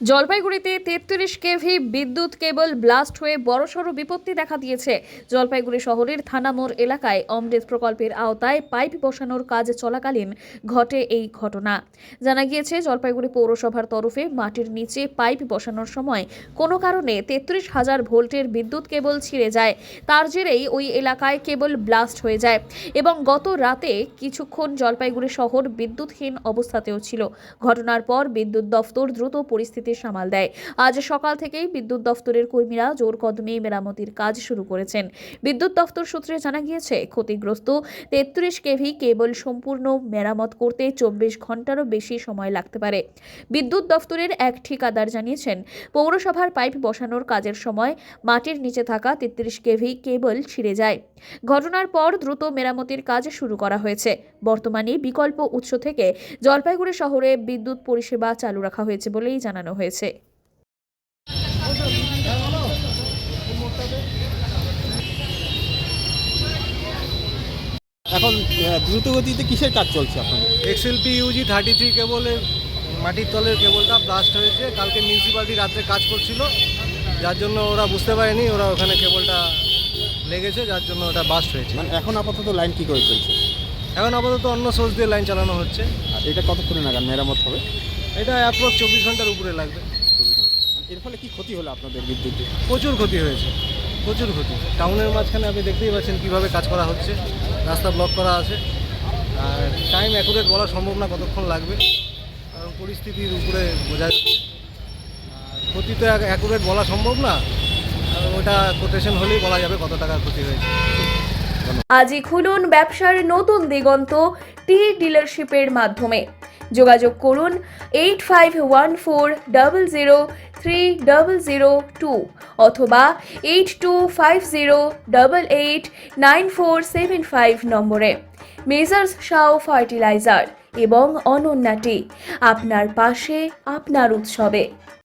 জলপাইগুড়িতে তেত্রিশ কেভি বিদ্যুৎ কেবল ব্লাস্ট হয়ে বড়সড় বিপত্তি দেখা দিয়েছে। জলপাইগুড়ি শহরের থানামোড় এলাকায় অমৃত প্রকল্পের আওতায় পাইপ বসানোর কাজ চলাকালীন ঘটে এই ঘটনা। জানা গিয়েছে, জলপাইগুড়ি পৌরসভার তরফে মাটির নিচে পাইপ বসানোর সময় কোনো কারণে তেত্রিশ হাজার ভোল্টের বিদ্যুৎ কেবল ছিঁড়ে যায়। তার জেরেই ওই এলাকায় কেবল ব্লাস্ট হয়ে যায় এবং গত রাতে কিছুক্ষণ জলপাইগুড়ি শহর বিদ্যুৎহীন অবস্থাতেও ছিল। ঘটনার পর বিদ্যুৎ দফতর দ্রুত পরিস্থিতি সামাল দেয়। আজ সকাল থেকেই বিদ্যুৎ দফতরের কর্মীরা জোর কদমে মেরামতির কাজ শুরু করেছেন। বিদ্যুৎ দফতর সূত্রে জানা গিয়েছে, ক্ষতিগ্রস্ত তেত্রিশ কেভি কেবল সম্পূর্ণ মেরামত করতে চব্বিশ ঘন্টারও বেশি সময় লাগতে পারে। বিদ্যুৎ দফতরের এক ঠিকাদার জানিয়েছেন, পৌরসভার পাইপ বসানোর কাজের সময় মাটির নিচে থাকা তেত্রিশ কেভি কেবল ছিঁড়ে যায়। ঘটনার পর দ্রুত মেরামতির কাজ শুরু করা হয়েছে। বর্তমানে বিকল্প উৎস থেকে জলপাইগুড়ি শহরে বিদ্যুৎ পরিষেবা চালু রাখা হয়েছে বলেই জানানো হয়েছে। এখন দ্রুত গতিতে কিসের কাজ চলছে আপনাদের? এক্সএলপি ইউজি থার্টি থ্রি কেবলের মাটির তলের কেবলটা ব্লাস্ট হয়েছে। কালকে মিউনিসিপ্যালিটি রাত্রে কাজ করছিল। যার জন্য ওরা বুঝতে পারেনি ওরা ওখানে কেবলটা লেগেছে যার জন্য ওটা বাস্ট হয়েছে। মানে এখন আপাতত লাইন কি করে চলছে? এখন আপাতত অন্য সোর্স দিয়ে লাইন চালানো হচ্ছে। আর এটা কতক্ষণে নাগাদ মেরামত হবে? এটা অ্যাপ্রক্স চব্বিশ ঘণ্টার উপরে লাগবে। এর ফলে কি ক্ষতি হলো আপনাদের বিদ্যুতে? প্রচুর ক্ষতি হয়েছে প্রচুর ক্ষতি। টাউনের মাঝখানে আপনি দেখতেই পাচ্ছেন কীভাবে কাজ করা হচ্ছে রাস্তা ব্লক করা আছে। আর টাইম অ্যাকুরেট বলা সম্ভব না কতক্ষণ লাগবে কারণ পরিস্থিতির উপরে বোঝা যাচ্ছে। আর ক্ষতি তো অ্যাকুরেট বলা সম্ভব না আর ওটা কোটেশন হলেই বলা যাবে কত টাকার ক্ষতি হয়েছে। আজই খুলুন ব্যবসার নতুন দিগন্ত টি ডিলারশিপের মাধ্যমে। যোগাযোগ করুন eight five one four double zero three double zero two অথবা eight two five zero double eight nine four seven five নম্বরে। মেজার্স শাও ফার্টিলাইজার এবং অনন্যাটি আপনার পাশে, আপনার উৎসবে।